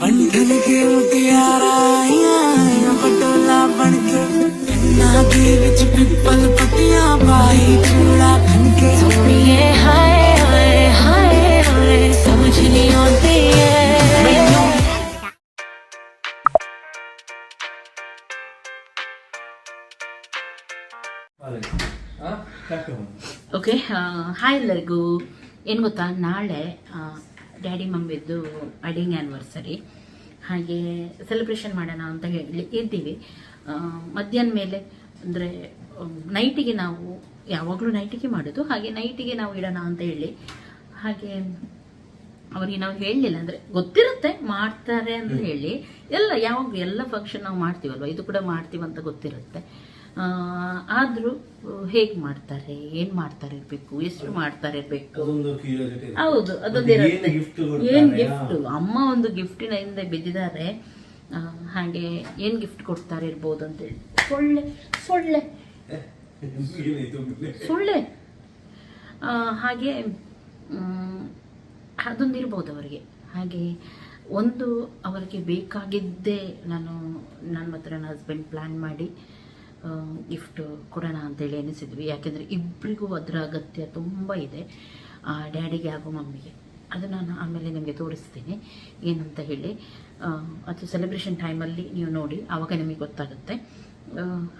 बंधन के मुटियारा आइयां आइयां पटोला बन के ना दे विच पिपल पटियां पाई चूड़ा खन के सोनिए हाय हाय हाय हाय समझ नहीं आती है मैनू ಓಕೆ ಹಾಯ್ ಎಲ್ಲರಿಗೂ ಏನು ಗೊತ್ತಾ ನಾಳೆ ಡ್ಯಾಡಿ ಮಮ್ಮಿದ್ದು ವೆಡ್ಡಿಂಗ್ ಆ್ಯನಿವರ್ಸರಿ ಹಾಗೆ ಸೆಲೆಬ್ರೇಷನ್ ಮಾಡೋಣ ಅಂತ ಹೇಳಿ ಇದ್ದೀವಿ. ಮಧ್ಯಾಹ್ನ ಮೇಲೆ ಅಂದರೆ ನೈಟಿಗೆ ನಾವು ಯಾವಾಗಲೂ ನೈಟಿಗೆ ಮಾಡೋದು. ಹಾಗೆ ನೈಟಿಗೆ ನಾವು ಇಡೋಣ ಅಂತ ಹೇಳಿ. ಹಾಗೆ ಅವರಿಗೆ ನಾವು ಹೇಳಲಿಲ್ಲ. ಅಂದರೆ ಗೊತ್ತಿರುತ್ತೆ ಮಾಡ್ತಾರೆ ಅಂತ ಹೇಳಿ. ಎಲ್ಲ ಯಾವಾಗ ಎಲ್ಲ ಫಂಕ್ಷನ್ ನಾವು ಮಾಡ್ತೀವಲ್ವ? ಇದು ಕೂಡ ಮಾಡ್ತೀವಂತ ಗೊತ್ತಿರುತ್ತೆ. ಆದರೂ ಹೇಗೆ ಮಾಡ್ತಾರೆ? ಏನು ಮಾಡ್ತಾರೆ ಇರಬೇಕು ಎಷ್ಟು ಮಾಡ್ತಾರೆ ಇರಬೇಕು ಹೌದು ಅದೊಂದು ಏನ್ ಗಿಫ್ಟ್ ಅಮ್ಮ ಒಂದು ಗಿಫ್ಟಿನ ಹಿಂದೆ ಬಿದ್ದಿದ್ದಾರೆ. ಹಾಗೆ ಏನು ಗಿಫ್ಟ್ ಕೊಡ್ತಾರೆ ಇರ್ಬೋದು ಅಂತೇಳಿ ಸೊಳ್ಳೆ ಸೊಳ್ಳೆ. ಸೊಳ್ಳೆ. ಹಾಗೆ ಅದೊಂದು ಇರ್ಬೋದು ಅವರಿಗೆ. ಹಾಗೆ ಒಂದು ಅವರಿಗೆ ಬೇಕಾಗಿದ್ದೇ ನಾನು ನನ್ನ ಹತ್ರ ನನ್ನ ಹಸ್ಬೆಂಡ್ ಪ್ಲ್ಯಾನ್ ಮಾಡಿ ಗಿಫ್ಟ್ ಕೊಡೋಣ ಅಂತೇಳಿ ಎನಿಸಿದ್ವಿ ಯಾಕೆಂದರೆ ಇಬ್ಬರಿಗೂ ಅದರ ಅಗತ್ಯ ತುಂಬ ಇದೆ. ಡ್ಯಾಡಿಗೆ ಹಾಗೂ ಮಮ್ಮಿಗೆ. ಅದು ನಾನು ಆಮೇಲೆ ನಿಮಗೆ ತೋರಿಸ್ತೀನಿ. ಏನಂತ ಹೇಳಿ. ಅದು ಸೆಲೆಬ್ರೇಷನ್ ಟೈಮಲ್ಲಿ ನೀವು ನೋಡಿ, ಆವಾಗ ನಿಮಗೆ ಗೊತ್ತಾಗುತ್ತೆ.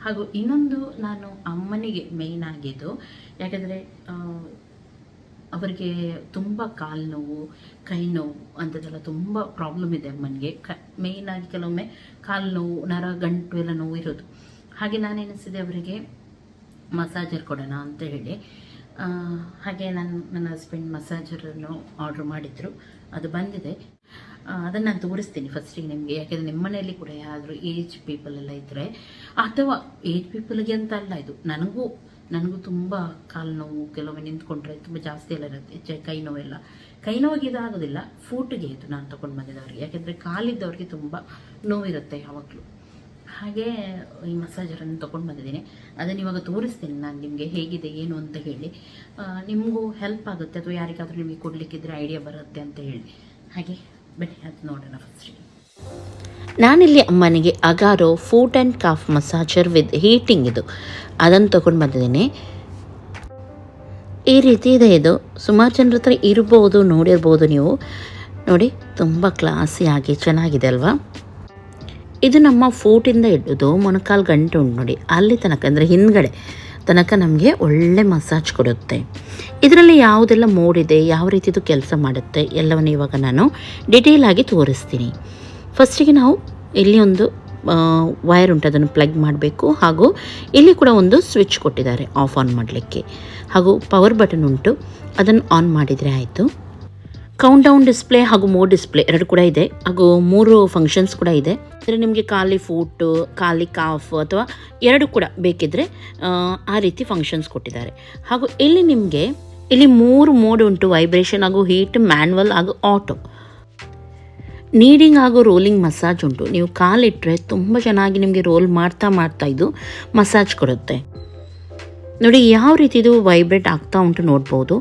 ಹಾಗೂ ಇನ್ನೊಂದು ನಾನು ಅಮ್ಮನಿಗೆ ಮೇಯ್ನ್ ಆಗಿದ್ದು, ಯಾಕೆಂದರೆ ಅವರಿಗೆ ತುಂಬ ಕಾಲು ನೋವು, ಕೈ ನೋವು ಅಂಥದ್ದೆಲ್ಲ ತುಂಬ ಪ್ರಾಬ್ಲಮ್ ಇದೆ ಅಮ್ಮನಿಗೆ. ಕ ಮೇಯ್ನಾಗಿ ಕೆಲವೊಮ್ಮೆ ಕಾಲು ನೋವು, ನರ, ಗಂಟು ಎಲ್ಲ ನೋವು ಇರೋದು. ಹಾಗೆ ನಾನು ಎನಿಸಿದೆ ಅವರಿಗೆ ಮಸಾಜರ್ ಕೊಡೋಣ ಅಂತ ಹೇಳಿ. ಹಾಗೆ ನಾನು ನನ್ನ ಹಸ್ಬೆಂಡ್ ಮಸಾಜರನ್ನು ಆರ್ಡ್ರ್ ಮಾಡಿದರು. ಅದು ಬಂದಿದೆ. ಅದನ್ನು ನಾನು ತೋರಿಸ್ತೀನಿ ಫಸ್ಟಿಗೆ ನಿಮಗೆ. ಯಾಕೆಂದರೆ ನಿಮ್ಮ ಮನೆಯಲ್ಲಿ ಕೂಡ ಯಾರಾದರೂ ಏಜ್ ಪೀಪಲ್ ಎಲ್ಲ ಇದ್ದರೆ ಅಥವಾ ಏಜ್ ಪೀಪಲ್ಗೆ ಅಂತ ಅಲ್ಲ ಇದು, ನನಗೂ ನನಗೂ ತುಂಬ ಕಾಲು ನೋವು, ಕೆಲವೊಮ್ಮೆ ನಿಂತ್ಕೊಂಡ್ರೆ ತುಂಬ ಜಾಸ್ತಿ ಎಲ್ಲ ಇರುತ್ತೆ. ಚೆ- ಕೈ ನೋವೆಲ್ಲ. ಕೈ ನೋವಿಗೆ ಇದಾಗೋದಿಲ್ಲ ಫೂಟಿಗೆ ಇದು ನಾನು ತೊಗೊಂಡು ಬಂದಿದ್ದವ್ರಿಗೆ ಯಾಕೆಂದರೆ ಕಾಲಿದ್ದವ್ರಿಗೆ ತುಂಬ ನೋವಿರುತ್ತೆ ಯಾವಾಗಲೂ. ಹಾಗೆ ಈ ಮಸಾಜರನ್ನು ತೊಗೊಂಡು ಬಂದಿದ್ದೀನಿ. ಅದನ್ನು ಇವಾಗ ತೋರಿಸ್ತೀನಿ ನಾನು ನಿಮಗೆ ಹೇಗಿದೆ, ಏನು ಅಂತ ಹೇಳಿ. ನಿಮಗೂ ಹೆಲ್ಪ್ ಆಗುತ್ತೆ ಅಥವಾ ಯಾರಿಗಾದರೂ ನಿಮಗೆ ಕೊಡಲಿಕ್ಕಿದ್ರೆ ಐಡಿಯಾ ಬರುತ್ತೆ ಅಂತ ಹೇಳಿ. ಹಾಗೆ ಬನ್ನಿ, ಅದು ನೋಡೋಣ ಫಸ್ಟಿಗೆ ನಾನಿಲ್ಲಿ ಅಮ್ಮನಿಗೆ Agaro foot and calf massager with heating ಇದು. ಅದನ್ನು ತೊಗೊಂಡು ಬಂದಿದ್ದೀನಿ. ಈ ರೀತಿ ಇದೆ ಇದು. ಸುಮಾರು ಜನರ ಹತ್ರ ಇರ್ಬೋದು, ನೋಡಿರ್ಬೋದು ನೀವು. ನೋಡಿ, ತುಂಬ ಕ್ಲಾಸಿಯಾಗಿ ಚೆನ್ನಾಗಿದೆ ಅಲ್ವಾ? ಇದು ನಮ್ಮ ಫೂಟಿಂದ ಹಿಡಿದು ಮೊಣಕಾಲು ಗಂಟೆ ಉಂಟು ನೋಡಿ. ಅಲ್ಲಿ ತನಕ, ಅಂದರೆ ಹಿಂದ್ಗಡೆ ತನಕ ನಮಗೆ ಒಳ್ಳೆ ಮಸಾಜ್ ಕೊಡುತ್ತೆ. ಇದರಲ್ಲಿ ಯಾವುದೆಲ್ಲ ಮೋಡಿದೆ, ಯಾವ ರೀತಿದು ಕೆಲಸ ಮಾಡುತ್ತೆ, ಎಲ್ಲವನ್ನು ಇವಾಗ ನಾನು ಡಿಟೇಲ್ ಆಗಿ ತೋರಿಸ್ತೀನಿ. ಫಸ್ಟಿಗೆ ನಾವು ಇಲ್ಲಿ ಒಂದು ವೈರ್ ಉಂಟು, ಅದನ್ನು ಪ್ಲಗ್ ಮಾಡಬೇಕು. ಹಾಗೂ ಇಲ್ಲಿ ಕೂಡ ಒಂದು ಸ್ವಿಚ್ ಕೊಟ್ಟಿದ್ದಾರೆ ಆಫ್ ಆನ್ ಮಾಡಲಿಕ್ಕೆ. ಹಾಗೂ ಪವರ್ ಬಟನ್ ಉಂಟು, ಅದನ್ನು ಆನ್ ಮಾಡಿದರೆ ಆಯಿತು. ಕೌಂಟ್ ಡೌನ್ ಡಿಸ್ಪ್ಲೇ ಹಾಗೂ ಮೋರ್ ಡಿಸ್ಪ್ಲೇ ಎರಡು ಕೂಡ ಇದೆ. ಹಾಗೂ ಮೂರು ಫಂಕ್ಷನ್ಸ್ ಕೂಡ ಇದೆ. ಅಂದರೆ ನಿಮಗೆ ಖಾಲಿ ಫೂಟು ಖಾಲಿ ಕಾಫ್ ಅಥವಾ ಎರಡು ಕೂಡ ಬೇಕಿದ್ದರೆ ಆ ರೀತಿ ಫಂಕ್ಷನ್ಸ್ ಕೊಟ್ಟಿದ್ದಾರೆ. ಹಾಗೂ ಇಲ್ಲಿ ನಿಮಗೆ ಇಲ್ಲಿ ಮೂರು ಮೋಡ್ ಉಂಟು ವೈಬ್ರೇಷನ್ ಹಾಗೂ ಹೀಟ್ ಮ್ಯಾನ್ವಲ್ ಹಾಗೂ ಆಟೋ ನೀಡಿಂಗ್ ಹಾಗೂ ರೋಲಿಂಗ್ ಮಸಾಜ್ ಉಂಟು. ನೀವು ಕಾಲಿಟ್ಟರೆ ತುಂಬ ಚೆನ್ನಾಗಿ ನಿಮಗೆ ರೋಲ್ ಮಾಡ್ತಾ ಮಾಡ್ತಾ ಇದು ಮಸಾಜ್ ಕೊಡುತ್ತೆ. ನೋಡಿ, ಯಾವ ರೀತಿ ಇದು ವೈಬ್ರೇಟ್ ಆಗ್ತಾ ಉಂಟು ನೋಡ್ಬೋದು.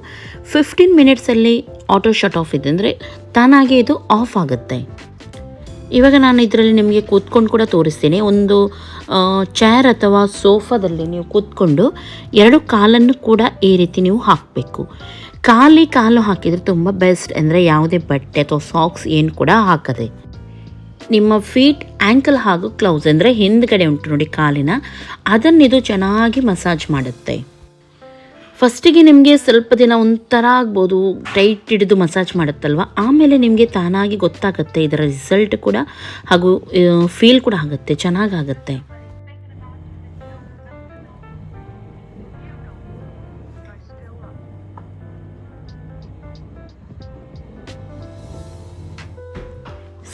ಫಿಫ್ಟೀನ್ ಮಿನಿಟ್ಸಲ್ಲಿ ಆಟೋ ಶಟ್ ಆಫ್ ಇದೆ. ಅಂದರೆ ತಾನಾಗೆ ಇದು ಆಫ್ ಆಗುತ್ತೆ. ಇವಾಗ ನಾನು ಇದರಲ್ಲಿ ನಿಮಗೆ ಕೂತ್ಕೊಂಡು ಕೂಡ ತೋರಿಸ್ತೀನಿ. ಒಂದು ಚೇರ್ ಅಥವಾ ಸೋಫಾದಲ್ಲಿ ನೀವು ಕೂತ್ಕೊಂಡು ಎರಡು ಕಾಲನ್ನು ಕೂಡ ಈ ರೀತಿ ನೀವು ಹಾಕಬೇಕು. ಖಾಲಿ ಕಾಲು ಹಾಕಿದರೆ ತುಂಬ ಬೆಸ್ಟ್ ಅಂದರೆ ಯಾವುದೇ ಬಟ್ಟೆ ಅಥವಾ ಸಾಕ್ಸ್ ಏನು ಕೂಡ ಹಾಕದೆ. ನಿಮ್ಮ ಫೀಟ್ ಆ್ಯಂಕಲ್ ಹಾಗೂ ಕ್ಲೌಸ್ ಅಂದರೆ ಹಿಂದ್ಗಡೆ ಉಂಟು ನೋಡಿ ಕಾಲಿನ. ಅದನ್ನಿದು ಚೆನ್ನಾಗಿ ಮಸಾಜ್ ಮಾಡುತ್ತೆ. ಫಸ್ಟಿಗೆ ನಿಮಗೆ ಸ್ವಲ್ಪ ದಿನ ಒಂಥರ ಆಗ್ಬೋದು ಟೈಟ್ ಹಿಡಿದು ಮಸಾಜ್ ಮಾಡುತ್ತಲ್ವ? ಆಮೇಲೆ ನಿಮಗೆ ತಾನಾಗಿ ಗೊತ್ತಾಗುತ್ತೆ, ಇದರ ರಿಸಲ್ಟ್ ಕೂಡ ಹಾಗೂ ಫೀಲ್ ಕೂಡ ಆಗುತ್ತೆ, ಚೆನ್ನಾಗಾಗುತ್ತೆ.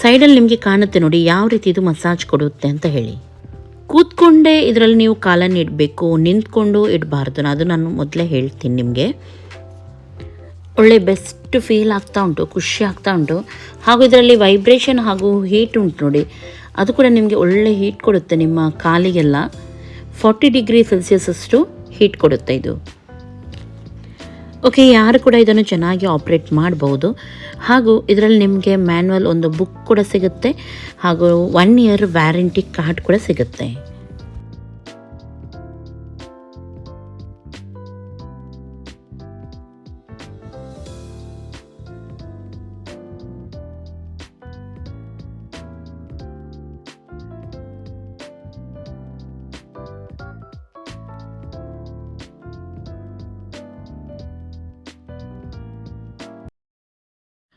ಸೈಡಲ್ಲಿ ನಿಮಗೆ ಕಾಣುತ್ತೆ ನೋಡಿ, ಯಾವ ರೀತಿ ಇದು ಮಸಾಜ್ ಕೊಡುತ್ತೆ ಅಂತ ಹೇಳಿ. ಕೂತ್ಕೊಂಡೇ ಇದರಲ್ಲಿ ನೀವು ಕಾಲನ್ನು ಇಡಬೇಕು, ನಿಂತ್ಕೊಂಡು ಇಡಬಾರ್ದು. ಅದು ನಾನು ಮೊದಲೇ ಹೇಳ್ತೀನಿ ನಿಮಗೆ. ಒಳ್ಳೆ ಬೆಸ್ಟ್ ಫೀಲ್ ಆಗ್ತಾ ಉಂಟು, ಖುಷಿ ಆಗ್ತಾ ಉಂಟು. ಹಾಗೂ ಇದರಲ್ಲಿ ವೈಬ್ರೇಷನ್ ಹಾಗೂ ಹೀಟ್ ಉಂಟು ನೋಡಿ. ಅದು ಕೂಡ ನಿಮಗೆ ಒಳ್ಳೆ ಹೀಟ್ ಕೊಡುತ್ತೆ ನಿಮ್ಮ ಕಾಲಿಗೆಲ್ಲ. ಫಾರ್ಟಿ ಡಿಗ್ರಿ ಸೆಲ್ಸಿಯಸ್ ಅಷ್ಟು ಹೀಟ್ ಕೊಡುತ್ತೆ ಇದು. ಓಕೆ, ಯಾರು ಕೂಡ ಇದನ್ನು ಚೆನ್ನಾಗಿ ಆಪ್ರೇಟ್ ಮಾಡ್ಬೋದು. ಹಾಗೂ ಇದರಲ್ಲಿ ನಿಮಗೆ ಮ್ಯಾನ್ಯಲ್ ಒಂದು ಬುಕ್ ಕೂಡ ಸಿಗುತ್ತೆ. ಹಾಗೂ ಒನ್ ಇಯರ್ ವ್ಯಾರಂಟಿ ಕಾರ್ಡ್ ಕೂಡ ಸಿಗುತ್ತೆ.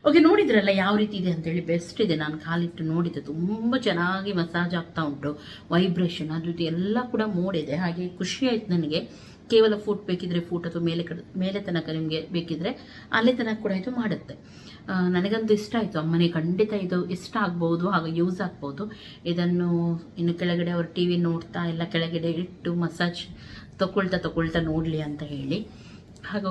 ಓಕೆ, ನೋಡಿದ್ರಲ್ಲ ಯಾವ ರೀತಿ ಇದೆ ಅಂತೇಳಿ ಬೆಸ್ಟ್ ಇದೆ. ನಾನು ಕಾಲಿಟ್ಟು ನೋಡಿದ್ದೆ ತುಂಬ ಚೆನ್ನಾಗಿ ಮಸಾಜ್ ಆಗ್ತಾ ಉಂಟು. ವೈಬ್ರೇಷನ್ ಅದು ಜೊತೆ ಎಲ್ಲ ಕೂಡ ಮೂಡಿದೆ. ಹಾಗೆ ಖುಷಿ ಆಯ್ತು ನನಗೆ. ಕೇವಲ ಫುಟ್ ಬೇಕಿದ್ರೆ ಫುಟ್ ಅಥವಾ ಮೇಲೆ ಕಡೆ, ಮೇಲೆ ತನಕ ನಿಮಗೆ ಬೇಕಿದ್ರೆ ಅಲ್ಲೇ ತನಕ ಕೂಡ ಇದು ಮಾಡುತ್ತೆ. ನನಗಂತೂ ಇಷ್ಟ ಆಯಿತು. ಅಮ್ಮನೆ ಖಂಡಿತ ಇದು ಇಷ್ಟ ಆಗ್ಬೋದು, ಹಾಗೆ ಯೂಸ್ ಆಗ್ಬೋದು. ಇದನ್ನು ಇನ್ನು ಕೆಳಗಡೆ ಅವರು ಟಿ ವಿ ನೋಡ್ತಾ, ಎಲ್ಲ ಕೆಳಗಡೆ ಇಟ್ಟು ಮಸಾಜ್ ತಗೊಳ್ತಾ ತಗೊಳ್ತಾ ನೋಡಲಿ ಅಂತ ಹೇಳಿ. ಹಾಗೂ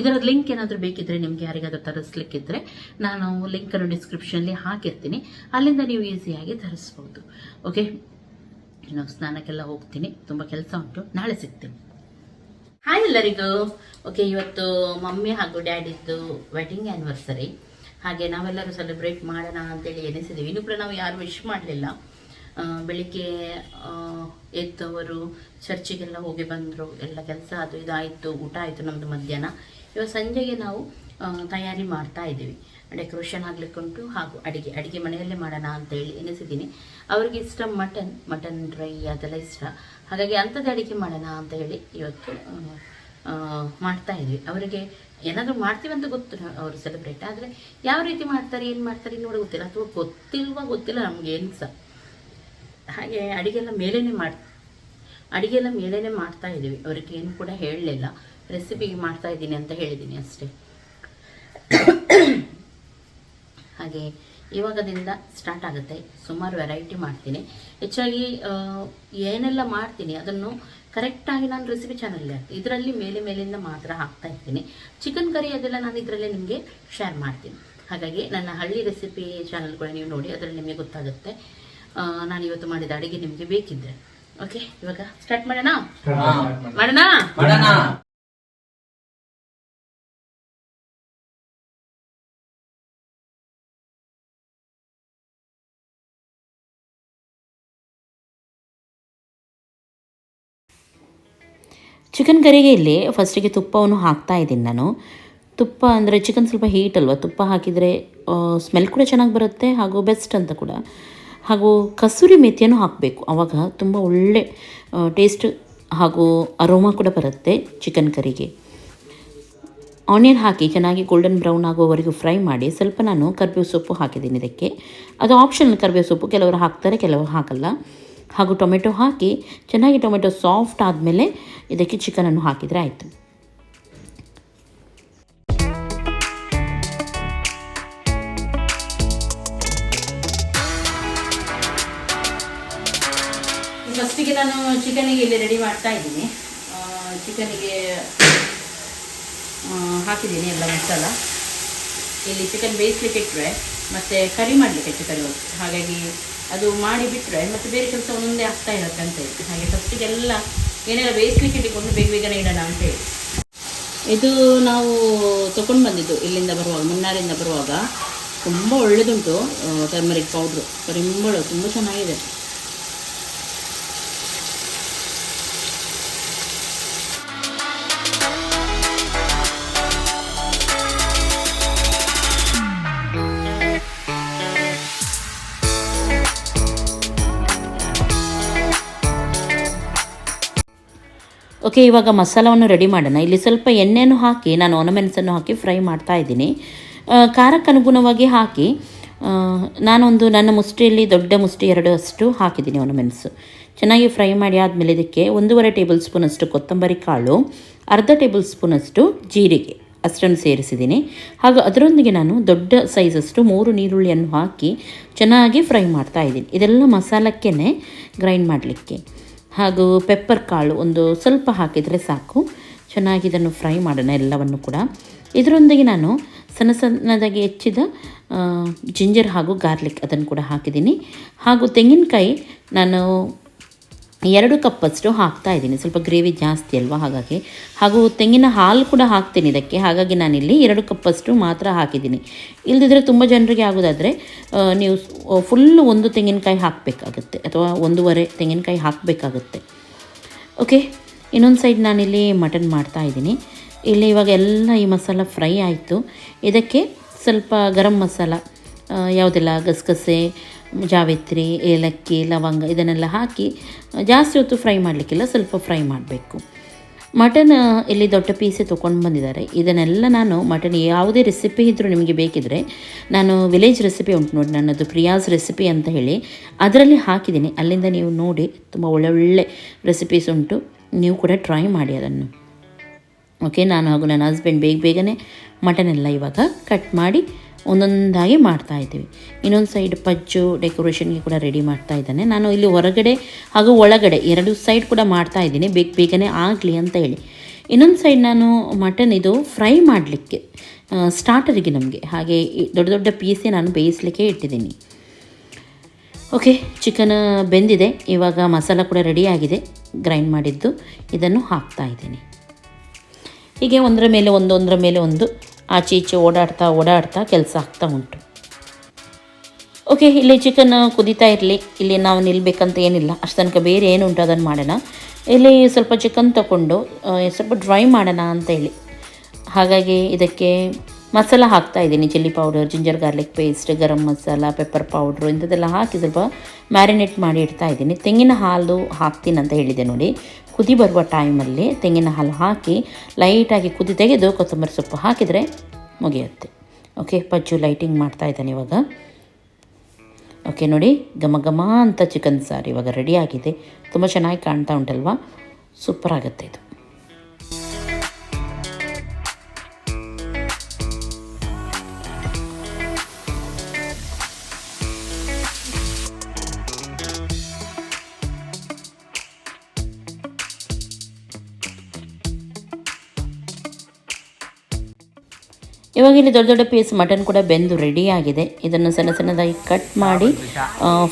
ಇದರ ಲಿಂಕ್ ಏನಾದರೂ ಬೇಕಿದ್ರೆ ನಿಮಗೆ ಯಾರಿಗಾದರೂ ತರಿಸ್ಲಿಕ್ಕಿದ್ರೆ ನಾನು ಲಿಂಕನ್ನು ಡಿಸ್ಕ್ರಿಪ್ಷನಲ್ಲಿ ಹಾಕಿರ್ತೀನಿ. ಅಲ್ಲಿಂದ ನೀವು ಈಸಿಯಾಗಿ ತರಿಸ್ಬೋದು. ಓಕೆ ಇನ್ನು ಸ್ನಾನಕ್ಕೆಲ್ಲ ಹೋಗ್ತೀನಿ. ತುಂಬ ಕೆಲಸ ಉಂಟು. ನಾಳೆ ಸಿಗ್ತೀನಿ. ಹಾಯ್ ಎಲ್ಲರಿಗೂ. ಓಕೆ ಇವತ್ತು ಮಮ್ಮಿ ಹಾಗೂ ಡ್ಯಾಡಿದ್ದು ವೆಡ್ಡಿಂಗ್ ಆ್ಯನಿವರ್ಸರಿ ಹಾಗೆ ನಾವೆಲ್ಲರೂ ಸೆಲೆಬ್ರೇಟ್ ಮಾಡೋಣ ಅಂತೇಳಿ ಎನಿಸಿದ್ದೀವಿ ಇನ್ನೂ ಕೂಡ ನಾವು ಯಾರು ವಿಶ್ ಮಾಡಲಿಲ್ಲ. ಬೆಳಿಗ್ಗೆ ಎದ್ದವರು, ಚರ್ಚಿಗೆಲ್ಲ ಹೋಗಿ ಬಂದರು, ಎಲ್ಲ ಕೆಲಸ ಅದು ಇದಾಯಿತು, ಊಟ ಆಯಿತು ನಮ್ಮದು ಮಧ್ಯಾಹ್ನ. ಇವಾಗ ಸಂಜೆಗೆ ನಾವು ತಯಾರಿ ಮಾಡ್ತಾ ಇದ್ದೀವಿ. ಡೆಕೋರೇಷನ್ ಆಗಲಿಕ್ಕುಂಟು ಹಾಗೂ ಅಡುಗೆ ಅಡುಗೆ ಮನೆಯಲ್ಲೇ ಮಾಡೋಣ ಅಂತೇಳಿ ಎನಿಸಿದ್ದೀನಿ ಅವ್ರಿಗೆ ಇಷ್ಟ ಮಟನ್ ಮಟನ್ ಡ್ರೈ ಅದೆಲ್ಲ ಇಷ್ಟ. ಹಾಗಾಗಿ ಅಂಥದ್ದು ಅಡುಗೆ ಮಾಡೋಣ ಅಂತ ಹೇಳಿ ಇವತ್ತು ಮಾಡ್ತಾ ಇದ್ವಿ. ಅವರಿಗೆ ಏನಾದರೂ ಅಂತ ಗೊತ್ತು, ಅವರು ಸೆಲೆಬ್ರೇಟ್ ಆದರೆ ಯಾವ ರೀತಿ ಮಾಡ್ತಾರೆ, ಏನು ಮಾಡ್ತಾರೆ, ನೋಡಿ ಗೊತ್ತಿಲ್ಲ, ಅಥವಾ ಗೊತ್ತಿಲ್ವಾ ಗೊತ್ತಿಲ್ಲ, ನಮಗೆ ಏನು ಸಹ ಹಾಗೆ ಅಡಿಗೆಲ್ಲ ಮೇಲೇನೆ ಮಾಡಿ ಅಡಿಗೆಲ್ಲ ಮೇಲೇನೆ ಮಾಡ್ತಾ ಇದ್ದೀವಿ. ಅವ್ರಿಗೆ ಏನು ಕೂಡ ಹೇಳಲಿಲ್ಲ. ರೆಸಿಪಿಗೆ ಮಾಡ್ತಾ ಇದ್ದೀನಿ ಅಂತ ಹೇಳಿದ್ದೀನಿ ಅಷ್ಟೇ. ಹಾಗೆ ಇವಾಗದಿಂದ ಸ್ಟಾರ್ಟ್ ಆಗುತ್ತೆ. ಸುಮಾರು ವೆರೈಟಿ ಮಾಡ್ತೀನಿ. ಹೆಚ್ಚಾಗಿ ಏನೆಲ್ಲ ಮಾಡ್ತೀನಿ, ಅದನ್ನು ಕರೆಕ್ಟಾಗಿ ನಾನು ರೆಸಿಪಿ ಚಾನಲ್ ಇದರಲ್ಲಿ ಮೇಲೆ ಮೇಲಿಂದ ಮಾತ್ರ ಹಾಕ್ತಾ ಇರ್ತೀನಿ. ಚಿಕನ್ ಕರಿ ಅದೆಲ್ಲ ನಾನು ಇದರಲ್ಲೇ ನಿಮಗೆ ಶೇರ್ ಮಾಡ್ತೀನಿ. ಹಾಗಾಗಿ ನನ್ನ ಹಳ್ಳಿ ರೆಸಿಪಿ ಚಾನಲ್ಗಳು ಕೂಡ ನೀವು ನೋಡಿ, ಅದರಲ್ಲಿ ನಿಮಗೆ ಗೊತ್ತಾಗುತ್ತೆ. ನಾನು ಇವತ್ತು ಮಾಡಿದ ಅಡಿಗೆ ನಿಮಗೆ ಬೇಕಿದ್ರೆ. ಓಕೆ ಇವಾಗ ಸ್ಟಾರ್ಟ್ ಮಾಡೋಣ? ಮಾಡೋಣ ಚಿಕನ್ ಕರಿಗೆ ಇಲ್ಲಿ ಫಸ್ಟಿಗೆ ತುಪ್ಪವನ್ನು ಹಾಕ್ತಾ ಇದ್ದೀನಿ ನಾನು. ತುಪ್ಪ ಅಂದರೆ ಚಿಕನ್ ಸ್ವಲ್ಪ ಹೀಟ್ ಅಲ್ವಾ? ತುಪ್ಪ ಹಾಕಿದರೆ ಸ್ಮೆಲ್ ಕೂಡ ಚೆನ್ನಾಗಿ ಬರುತ್ತೆ ಹಾಗೂ ಬೆಸ್ಟ್ ಅಂತ ಕೂಡ. ಹಾಗೂ ಕಸೂರಿ ಮೆಥಿಯನ್ನು ಹಾಕಬೇಕು. ಆವಾಗ ತುಂಬ ಒಳ್ಳೆ ಟೇಸ್ಟ್ ಹಾಗೂ ಅರೋಮಾ ಕೂಡ ಬರುತ್ತೆ ಚಿಕನ್ ಕರಿಗೆ ಆನಿಯನ್ ಹಾಕಿ ಚೆನ್ನಾಗಿ ಗೋಲ್ಡನ್ ಬ್ರೌನ್ ಆಗುವವರೆಗೂ ಫ್ರೈ ಮಾಡಿ ಸ್ವಲ್ಪ ನಾನು ಕರಿಬೇವು ಸೊಪ್ಪು ಹಾಕಿದ್ದೀನಿ ಇದಕ್ಕೆ. ಅದು ಆಪ್ಷನಲ್ ಕರಿಬೇವು ಸೊಪ್ಪು, ಕೆಲವರು ಹಾಕ್ತಾರೆ, ಕೆಲವರು ಹಾಕಲ್ಲ. ಹಾಗೂ ಟೊಮೆಟೊ ಹಾಕಿ ಚೆನ್ನಾಗಿ ಟೊಮೆಟೊ ಸಾಫ್ಟ್ ಆದಮೇಲೆ ಇದಕ್ಕೆ ಚಿಕನನ್ನು ಹಾಕಿದರೆ ಆಯಿತು. ಫಸ್ಟಿಗೆ ನಾನು ಚಿಕನಿಗೆ ಇಲ್ಲಿ ರೆಡಿ ಮಾಡ್ತಾ ಇದ್ದೀನಿ. ಚಿಕನಿಗೆ ಹಾಕಿದ್ದೀನಿ ಎಲ್ಲ ಮಸಾಲ. ಇಲ್ಲಿ ಚಿಕನ್ ಬೇಯಿಸ್ಲಿಕ್ಕೆ ಇಟ್ಟರೆ ಮತ್ತು ಕರಿ ಮಾಡಲಿಕ್ಕೆ ಚಿಕನ್ ಹಾಗಾಗಿ ಅದು ಮಾಡಿ ಬಿಟ್ಟರೆ ಮತ್ತು ಬೇರೆ ಕೆಲಸ ಒಂದೊಂದೇ ಆಗ್ತಾ ಇರುತ್ತೆ ಅಂತ ಹೇಳಿ. ಹಾಗೆ ಫಸ್ಟಿಗೆಲ್ಲ ಏನೆಲ್ಲ ಬೇಯಿಸ್ಲಿಕ್ಕೆ ಇಟ್ಟುಕೊಂಡು ಬೇಗ ಬೇಗನೆ ಇಡೋಣ ಅಂತೇಳಿ ಇದು ನಾವು ತೊಗೊಂಡು ಬಂದಿದ್ದು ಇಲ್ಲಿಂದ ಬರುವಾಗ, ಮುನ್ನಾರಿಂದ ಬರುವಾಗ. ತುಂಬ ಒಳ್ಳೆಯದುಂಟು ಟರ್ಮರಿಕ್ ಪೌಡ್ರು ಪರಿಮಳ ತುಂಬ ಚೆನ್ನಾಗಿದೆ. ಓಕೆ ಇವಾಗ ಮಸಾಲವನ್ನು ರೆಡಿ ಮಾಡೋಣ. ಇಲ್ಲಿ ಸ್ವಲ್ಪ ಎಣ್ಣೆಯನ್ನು ಹಾಕಿ, ನಾನು ಒಣಮೆಣಸನ್ನು ಹಾಕಿ ಫ್ರೈ ಮಾಡ್ತಾ ಇದ್ದೀನಿ. ಖಾರಕ್ಕೆ ಅನುಗುಣವಾಗಿ ಹಾಕಿ ನಾನೊಂದು ನನ್ನ ಮುಷ್ಟಿಯಲ್ಲಿ ದೊಡ್ಡ ಮುಷ್ಟಿ ಎರಡು ಅಷ್ಟು ಹಾಕಿದ್ದೀನಿ ಒಣಮೆಣಸು ಚೆನ್ನಾಗಿ ಫ್ರೈ ಮಾಡಿ ಆದಮೇಲೆ ಇದಕ್ಕೆ ಒಂದೂವರೆ ಟೇಬಲ್ ಸ್ಪೂನಷ್ಟು ಕೊತ್ತಂಬರಿ ಕಾಳು, ಅರ್ಧ ಟೇಬಲ್ ಸ್ಪೂನಷ್ಟು ಜೀರಿಗೆ ಅಷ್ಟನ್ನು ಸೇರಿಸಿದ್ದೀನಿ. ಹಾಗೂ ಅದರೊಂದಿಗೆ ನಾನು ದೊಡ್ಡ ಸೈಜಷ್ಟು ಮೂರು ನೀರುಳ್ಳಿಯನ್ನು ಹಾಕಿ ಚೆನ್ನಾಗಿ ಫ್ರೈ ಮಾಡ್ತಾ ಇದ್ದೀನಿ. ಇದೆಲ್ಲ ಮಸಾಲಕ್ಕೇ ಗ್ರೈಂಡ್ ಮಾಡಲಿಕ್ಕೆ. ಹಾಗೂ ಪೆಪ್ಪರ್ ಕಾಳು ಒಂದು ಸ್ವಲ್ಪ ಹಾಕಿದರೆ ಸಾಕು. ಚೆನ್ನಾಗಿ ಇದನ್ನು ಫ್ರೈ ಮಾಡೋಣ ಎಲ್ಲವನ್ನು ಕೂಡ. ಇದರೊಂದಿಗೆ ನಾನು ಸಣ್ಣ ಸಣ್ಣದಾಗಿ ಹೆಚ್ಚಿದ ಜಿಂಜರ್ ಹಾಗೂ ಗಾರ್ಲಿಕ್ ಅದನ್ನು ಕೂಡ ಹಾಕಿದ್ದೀನಿ. ಹಾಗೂ ತೆಂಗಿನಕಾಯಿ ನಾನು ಎರಡು ಕಪ್ಪಷ್ಟು ಹಾಕ್ತಾ ಇದ್ದೀನಿ. ಸ್ವಲ್ಪ ಗ್ರೇವಿ ಜಾಸ್ತಿ ಅಲ್ವಾ? ಹಾಗಾಗಿ. ಹಾಗೂ ತೆಂಗಿನ ಹಾಲು ಕೂಡ ಹಾಕ್ತೀನಿ ಇದಕ್ಕೆ. ಹಾಗಾಗಿ ನಾನಿಲ್ಲಿ ಎರಡು ಕಪ್ಪಷ್ಟು ಮಾತ್ರ ಹಾಕಿದ್ದೀನಿ. ಇಲ್ದಿದ್ರೆ ತುಂಬ ಜನರಿಗೆ ಆಗೋದಾದರೆ ನೀವು ಫುಲ್ಲು ಒಂದು ತೆಂಗಿನಕಾಯಿ ಹಾಕಬೇಕಾಗುತ್ತೆ. ಅಥವಾ ಒಂದೂವರೆ ತೆಂಗಿನಕಾಯಿ ಹಾಕಬೇಕಾಗುತ್ತೆ. ಓಕೆ? ಇನ್ನೊಂದು ಸೈಡ್ ನಾನಿಲ್ಲಿ ಮಟನ್ ಮಾಡ್ತಾ ಇದ್ದೀನಿ. ಇಲ್ಲಿ ಇವಾಗ ಎಲ್ಲ ಈ ಮಸಾಲ ಫ್ರೈ ಆಯಿತು. ಇದಕ್ಕೆ ಸ್ವಲ್ಪ ಗರಂ ಮಸಾಲ ಯಾವುದೆಲ್ಲ, ಗಸಗಸೆ ಜಾವಿತ್ರಿ, ಏಲಕ್ಕಿ, ಲವಂಗ ಇದನ್ನೆಲ್ಲ ಹಾಕಿ ಜಾಸ್ತಿ ಹೊತ್ತು ಫ್ರೈ ಮಾಡಲಿಕ್ಕಿಲ್ಲ, ಸ್ವಲ್ಪ ಫ್ರೈ ಮಾಡಬೇಕು. ಮಟನ್ ಇಲ್ಲಿ ದೊಡ್ಡ ಪೀಸೆ ತೊಗೊಂಡು ಬಂದಿದ್ದಾರೆ. ಇದನ್ನೆಲ್ಲ ನಾನು ಮಟನ್ ಯಾವುದೇ ರೆಸಿಪಿ ಇದ್ದರೂ ನಿಮಗೆ ಬೇಕಿದ್ದರೆ ನಾನು ವಿಲೇಜ್ ರೆಸಿಪಿ ಉಂಟು ನೋಡಿ, ನನ್ನದು ಪ್ರಿಯಾಸ್ ರೆಸಿಪಿ ಅಂತ ಹೇಳಿ, ಅದರಲ್ಲಿ ಹಾಕಿದ್ದೀನಿ. ಅಲ್ಲಿಂದ ನೀವು ನೋಡಿ, ತುಂಬ ಒಳ್ಳೊಳ್ಳೆ ರೆಸಿಪೀಸ್ ಉಂಟು. ನೀವು ಕೂಡ ಟ್ರೈ ಮಾಡಿ ಅದನ್ನು. ಓಕೆ ನಾನು ಹಾಗೂ ನನ್ನ ಹಸ್ಬೆಂಡ್ ಬೇಗ ಬೇಗನೆ ಮಟನ್ ಎಲ್ಲ ಇವಾಗ ಕಟ್ ಮಾಡಿ ಒಂದೊಂದಾಗಿ ಮಾಡ್ತಾ ಇದ್ದೀವಿ. ಇನ್ನೊಂದು ಸೈಡ್ ಪಜ್ಜು ಡೆಕೋರೇಷನ್ಗೆ ಕೂಡ ರೆಡಿ ಮಾಡ್ತಾ ಇದ್ದಾನೆ. ನಾನು ಇಲ್ಲಿ ಹೊರಗಡೆ ಹಾಗೂ ಒಳಗಡೆ ಎರಡು ಸೈಡ್ ಕೂಡ ಮಾಡ್ತಾ ಇದ್ದೀನಿ. ಬೇಗ ಬೇಗನೆ ಆಗಲಿ ಅಂತ ಹೇಳಿ. ಇನ್ನೊಂದು ಸೈಡ್ ನಾನು ಮಟನ್ ಇದು ಫ್ರೈ ಮಾಡಲಿಕ್ಕೆ ಸ್ಟಾರ್ಟರಿಗೆ ನಮಗೆ. ಹಾಗೆ ದೊಡ್ಡ ದೊಡ್ಡ ಪೀಸೇ ನಾನು ಬೇಯಿಸಲಿಕ್ಕೆ ಇಟ್ಟಿದ್ದೀನಿ. ಓಕೆ ಚಿಕನ್ ಬೆಂದಿದೆ. ಇವಾಗ ಮಸಾಲ ಕೂಡ ರೆಡಿಯಾಗಿದೆ ಗ್ರೈಂಡ್ ಮಾಡಿದ್ದು. ಇದನ್ನು ಹಾಕ್ತಾ ಇದ್ದೀನಿ. ಹೀಗೆ ಒಂದರ ಮೇಲೆ ಒಂದು, ಒಂದರ ಮೇಲೆ ಒಂದು. ಆಚೆ ಈಚೆ ಓಡಾಡ್ತಾ ಓಡಾಡ್ತಾ ಕೆಲಸ ಆಗ್ತಾ ಉಂಟು. ಓಕೆ ಇಲ್ಲಿ ಚಿಕನ್ ಕುದೀತಾ ಇರಲಿ. ಇಲ್ಲಿ ನಾವು ನಿಲ್ಲಬೇಕಂತ ಏನಿಲ್ಲ. ಅಷ್ಟು ತನಕ ಬೇರೆ ಏನು ಉಂಟು ಅದನ್ನು ಮಾಡೋಣ. ಇಲ್ಲಿ ಸ್ವಲ್ಪ ಚಿಕನ್ ತಗೊಂಡು ಸ್ವಲ್ಪ ಡ್ರೈ ಮಾಡೋಣ ಅಂತ ಹೇಳಿ. ಹಾಗಾಗಿ ಇದಕ್ಕೆ ಮಸಾಲ ಹಾಕ್ತಾ ಇದ್ದೀನಿ. Chilli powder ginger garlic paste garam masala pepper powder ಇಂಥದ್ದೆಲ್ಲ ಹಾಕಿ ಸ್ವಲ್ಪ ಮ್ಯಾರಿನೇಟ್ ಮಾಡಿ ಇಡ್ತಾ ಇದ್ದೀನಿ. ತೆಂಗಿನ ಹಾಲು ಹಾಕ್ತೀನಿ ಅಂತ ಹೇಳಿದೆ ನೋಡಿ. ಕುದಿ ಬರುವ ಟೈಮಲ್ಲಿ ತೆಂಗಿನ ಹಾಲು ಹಾಕಿ ಲೈಟಾಗಿ ಕುದಿ ತೆಗೆದು ಕೊತ್ತಂಬರಿ ಸೊಪ್ಪು ಹಾಕಿದರೆ ಮುಗಿಯುತ್ತೆ. ಓಕೆ ಪಜ್ಜು ಲೈಟಿಂಗ್ ಮಾಡ್ತಾ ಇದ್ದಾನೆ ಇವಾಗ. ಓಕೆ ನೋಡಿ, ಘಮ ಘಮ ಅಂತ ಚಿಕನ್ ಸಾರು ಇವಾಗ ರೆಡಿ ಆಗಿದೆ. ತುಂಬ ಚೆನ್ನಾಗಿ ಕಾಣ್ತಾ ಉಂಟಲ್ವಾ? ಸೂಪರ್ ಆಗುತ್ತೆ ಇದು. ಇವಾಗ ಇಲ್ಲಿ ದೊಡ್ಡ ದೊಡ್ಡ ಪೀಸ್ ಮಟನ್ ಕೂಡ ಬೆಂದು ರೆಡಿ ಆಗಿದೆ. ಇದನ್ನು ಸಣ್ಣ ಸಣ್ಣದಾಗಿ ಕಟ್ ಮಾಡಿ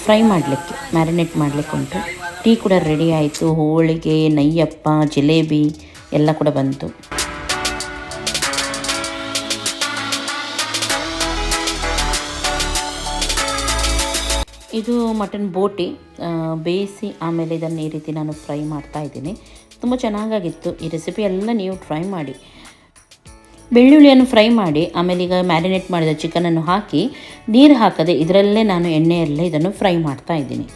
ಫ್ರೈ ಮಾಡಲಿಕ್ಕೆ ಮ್ಯಾರಿನೇಟ್ ಮಾಡಲಿಕ್ಕೆ ಉಂಟು. ಟೀ ಕೂಡ ರೆಡಿ ಆಯಿತು. ಹೋಳಿಗೆ, ನೈಯಪ್ಪ, ಜಿಲೇಬಿ ಎಲ್ಲ ಕೂಡ ಬಂತು. ಇದು ಮಟನ್ ಬೋಟಿ. ಬೇಯಿಸಿ ಆಮೇಲೆ ಇದನ್ನು ಈ ರೀತಿ ನಾನು ಫ್ರೈ ಮಾಡ್ತಾ ಇದ್ದೀನಿ. ತುಂಬ ಚೆನ್ನಾಗಾಗಿತ್ತು. ಈ ರೆಸಿಪಿ ಎಲ್ಲ ನೀವು ಟ್ರೈ ಮಾಡಿ. ಬೆಳ್ಳುಳ್ಳಿಯನ್ನು ಫ್ರೈ ಮಾಡಿ, ಆಮೇಲೆ ಈಗ ಮ್ಯಾರಿನೇಟ್ ಮಾಡಿದ ಚಿಕನನ್ನು ಹಾಕಿ, ನೀರು ಹಾಕದೆ ಇದರಲ್ಲೇ ನಾನು ಎಣ್ಣೆಯಲ್ಲೇ ಇದನ್ನು ಫ್ರೈ ಮಾಡ್ತಾ ಇದ್ದೀನಿ.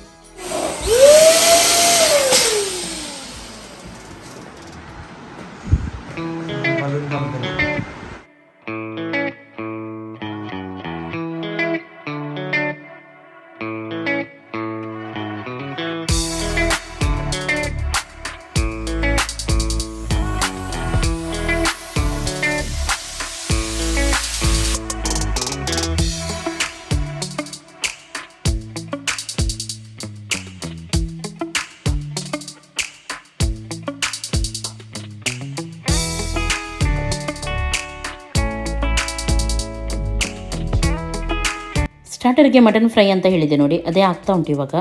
ಸ್ಟಾರ್ಟರ್ಗೆ ಮಟನ್ ಫ್ರೈ ಅಂತ ಹೇಳಿದೆ ನೋಡಿ, ಅದೇ ಆಗ್ತಾ ಉಂಟು ಇವಾಗ.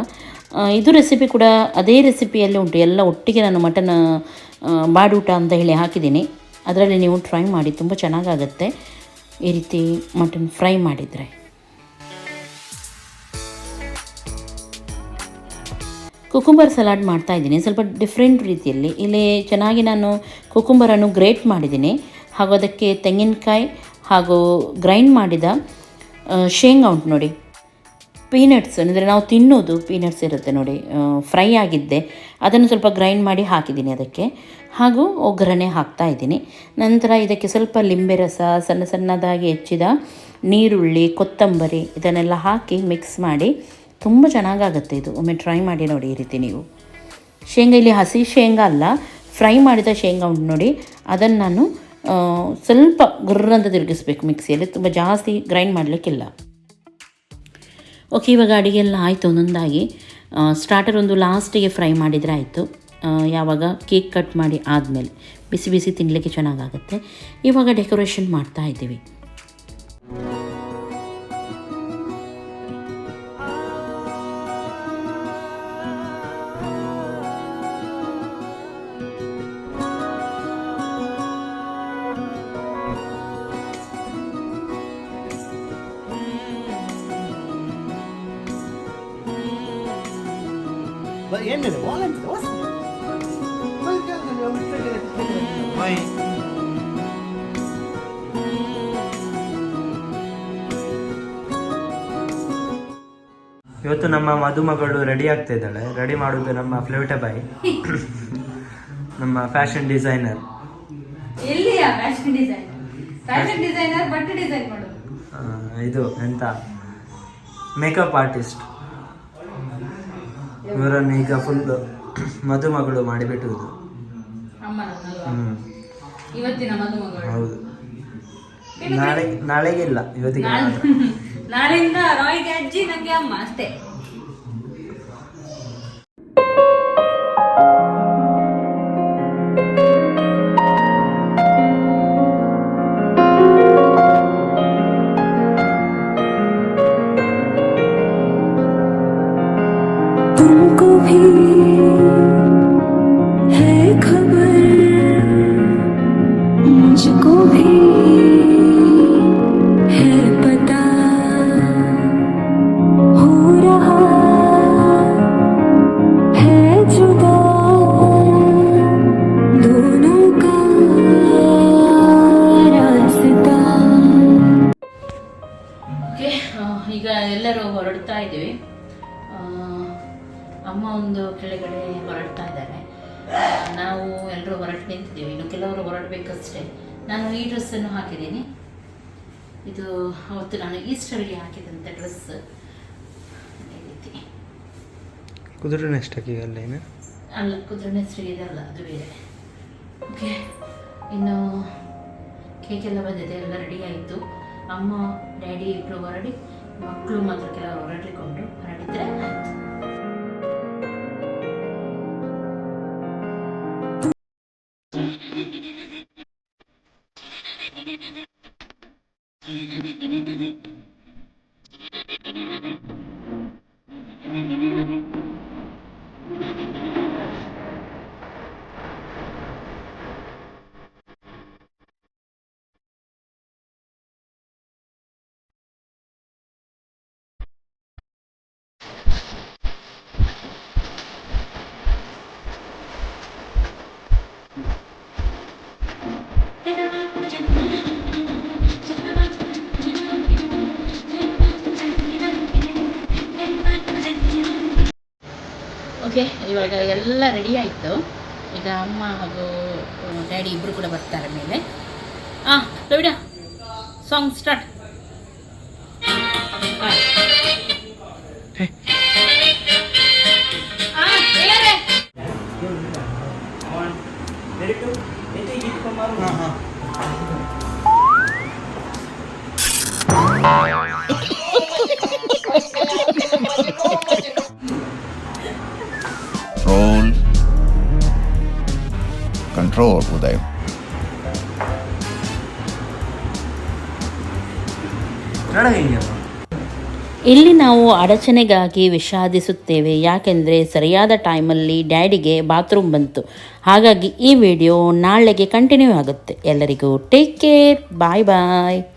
ಇದು ರೆಸಿಪಿ ಕೂಡ ಅದೇ ರೆಸಿಪಿಯಲ್ಲಿ ಉಂಟು, ಎಲ್ಲ ಒಟ್ಟಿಗೆ ನಾನು ಮಟನ್ ಬಾಡೂಟ ಅಂತ ಹೇಳಿ ಹಾಕಿದ್ದೀನಿ. ಅದರಲ್ಲಿ ನೀವು ಟ್ರೈ ಮಾಡಿ, ತುಂಬ ಚೆನ್ನಾಗಾಗತ್ತೆ. ಈ ರೀತಿ ಮಟನ್ ಫ್ರೈ ಮಾಡಿದರೆ. ಕುಕುಂಬರ್ ಸಲಾಡ್ ಮಾಡ್ತಾ ಇದ್ದೀನಿ, ಸ್ವಲ್ಪ ಡಿಫ್ರೆಂಟ್ ರೀತಿಯಲ್ಲಿ. ಇಲ್ಲಿ ಚೆನ್ನಾಗಿ ನಾನು ಕುಕುಂಬರನ್ನು ಗ್ರೇಟ್ ಮಾಡಿದ್ದೀನಿ. ಹಾಗೂ ಅದಕ್ಕೆ ತೆಂಗಿನಕಾಯಿ ಹಾಗೂ ಗ್ರೈಂಡ್ ಮಾಡಿದ ಶೇಂಗಾ ಉಂಟು ನೋಡಿ. ಪೀನಟ್ಸ್ ಅಂದರೆ ನಾವು ತಿನ್ನೋದು ಪೀನಟ್ಸ್ ಇರುತ್ತೆ ನೋಡಿ ಫ್ರೈ ಆಗಿದ್ದೆ. ಅದನ್ನು ಸ್ವಲ್ಪ ಗ್ರೈಂಡ್ ಮಾಡಿ ಹಾಕಿದ್ದೀನಿ ಅದಕ್ಕೆ. ಹಾಗೂ ಒಗ್ಗರಣೆ ಹಾಕ್ತಾ ಇದ್ದೀನಿ. ನಂತರ ಇದಕ್ಕೆ ಸ್ವಲ್ಪ ಲಿಂಬೆ ರಸ, ಸಣ್ಣ ಸಣ್ಣದಾಗಿ ಹೆಚ್ಚಿದ ನೀರುಳ್ಳಿ, ಕೊತ್ತಂಬರಿ ಇದನ್ನೆಲ್ಲ ಹಾಕಿ ಮಿಕ್ಸ್ ಮಾಡಿ ತುಂಬ ಚೆನ್ನಾಗಾಗುತ್ತೆ ಇದು. ಒಮ್ಮೆ ಟ್ರೈ ಮಾಡಿ ನೋಡಿ ಈ ರೀತಿ ನೀವು. ಶೇಂಗಾ ಇಲ್ಲಿ ಹಸಿ ಶೇಂಗಾ ಅಲ್ಲ ಫ್ರೈ ಮಾಡಿದ ಶೇಂಗಾ ಉಂಟು ನೋಡಿ, ಅದನ್ನು ನಾನು ಸ್ವಲ್ಪ ಗುರ್ರಂತ ತಿರುಗಿಸ್ಬೇಕು ಮಿಕ್ಸಿಯಲ್ಲಿ ತುಂಬ ಜಾಸ್ತಿ ಗ್ರೈಂಡ್ ಮಾಡಲಿಕ್ಕಿಲ್ಲ. ಓಕೆ ಇವಾಗ ಅಡುಗೆ ಎಲ್ಲ ಆಯಿತು ಒಂದೊಂದಾಗಿ. ಸ್ಟಾರ್ಟರ್ ಒಂದು ಲಾಸ್ಟಿಗೆ ಫ್ರೈ ಮಾಡಿದರೆ ಆಯಿತು. ಯಾವಾಗ ಕೇಕ್ ಕಟ್ ಮಾಡಿ ಆದಮೇಲೆ. ಬಿಸಿ ಬಿಸಿ ತಿನ್ನಲಿಕ್ಕೆ ಚೆನ್ನಾಗಾಗುತ್ತೆ. ಇವಾಗ ಡೆಕೋರೇಷನ್ ಮಾಡ್ತಾ ಇದ್ದೀವಿ. ಏನಿದೆ? ಇವತ್ತು ನಮ್ಮ ಮದುಮಗಳು ರೆಡಿ ಆಗ್ತಾ ಇದ್ದಾಳೆ. ರೆಡಿ ಮಾಡುವುದು ನಮ್ಮ ಫ್ಲೇವಿಟ ಬಾಯ್ ನಮ್ಮ ಫ್ಯಾಷನ್ ಡಿಸೈನರ್ ಎಲ್ಲಿಯ ಫ್ಯಾಷನ್ ಡಿಸೈನ್ ಫ್ಯಾಷನ್ ಡಿಸೈನರ್ ಬಟ್ಟೆ ಡಿಸೈನ್ ಮಾಡೋದು ಇದು ಎಂತ? ಮೇಕಪ್ ಆರ್ಟಿಸ್ಟ್ ಇವರನ್ನು ಈಗ ಫುಲ್ ಮದುಮಗಳು ಮಾಡಿಬಿಟ್ಟುವುದು. ಹ್ಮ್. ಇವತ್ತಿನ ಮದುಮಗಳು. ಹೌದು. ನಾಳೆ ನಾಳೆಗಿಲ್ಲ ಇವತ್ತಿಗೆ ನಾಳೆಯಿಂದ ರಾಯ್ಗೆ ಅಜ್ಜಿ ನನಗೆ ಅಮ್ಮ ಅಷ್ಟೇ. ಈಗ ಎಲ್ಲರೂ ಹೊರಡ್ತಾ ಇದ್ದೀವಿ. ಆ, ಅಮ್ಮ ಒಂದು ಕೆಳಗಡೆ ಹೊರಡ್ತಾ ಇದ್ದಾರೆ ನಾವು ಎಲ್ಲರೂ ಹೊರಟು ನಿಂತಿದ್ದೀವಿ. ಇನ್ನು ಕೆಲವರು ಹೊರಡಬೇಕಷ್ಟೇ. ನಾನು ಈ ಡ್ರೆಸ್ಸನ್ನು ಹಾಕಿದ್ದೀನಿ. ಇದು ಅವತ್ತು ನಾನು ಈಸ್ಟರ್ಗೆ ಹಾಕಿದಂಥ ಡ್ರೆಸ್. ಈ ರೀತಿ. ಕುದುರೆ ನೆಕ್ಸ್ಟ್ ಅಲ್ಲೇನು ಅಲ್ಲ ಕುದುರೆ ನೆಸ್ಟಿಗೆ ಇದೆ ಅಲ್ಲ ಅದು ಬೇರೆ. ಓಕೆ. ಇನ್ನು ಕೇಕ್ ಎಲ್ಲ ಬಂದಿದೆ ಎಲ್ಲ ರೆಡಿ ಆಯಿತು. ಅಮ್ಮ ಡ್ಯಾಡಿ ಇಬ್ಬರು ಹೊರಡಿ ಮಕ್ಕಳು ಮಾತ್ರ ಕೆಲವರು ಹೊರಡಿಕೊಂಡ್ರು ಹೊರಡಿದ್ರೆ アハハハ。ಓಕೆ, ಇವಾಗ ಎಲ್ಲ ರೆಡಿ ಆಯಿತು. ಈಗ ಅಮ್ಮ ಹಾಗೂ ಡ್ಯಾಡಿ ಇಬ್ಬರು ಕೂಡ ಬರ್ತಾರೆ ಮೇಲೆ. ಹಾಂ ಲವಿಡ song start Control, på dig. ಇಲ್ಲಿ ನಾವು ಅಡಚಣೆಗಾಗಿ ವಿಷಾದಿಸುತ್ತೇವೆ. ಯಾಕೆಂದರೆ ಸರಿಯಾದ ಟೈಮಲ್ಲಿ ಡ್ಯಾಡಿಗೆ ಬಾತ್ರೂಮ್ ಬಂತು. ಹಾಗಾಗಿ ಈ ವಿಡಿಯೋ ನಾಳೆಗೆ ಕಂಟಿನ್ಯೂ ಆಗುತ್ತೆ. ಎಲ್ಲರಿಗೂ ಟೇಕ್ ಕೇರ್. ಬಾಯ್ ಬಾಯ್.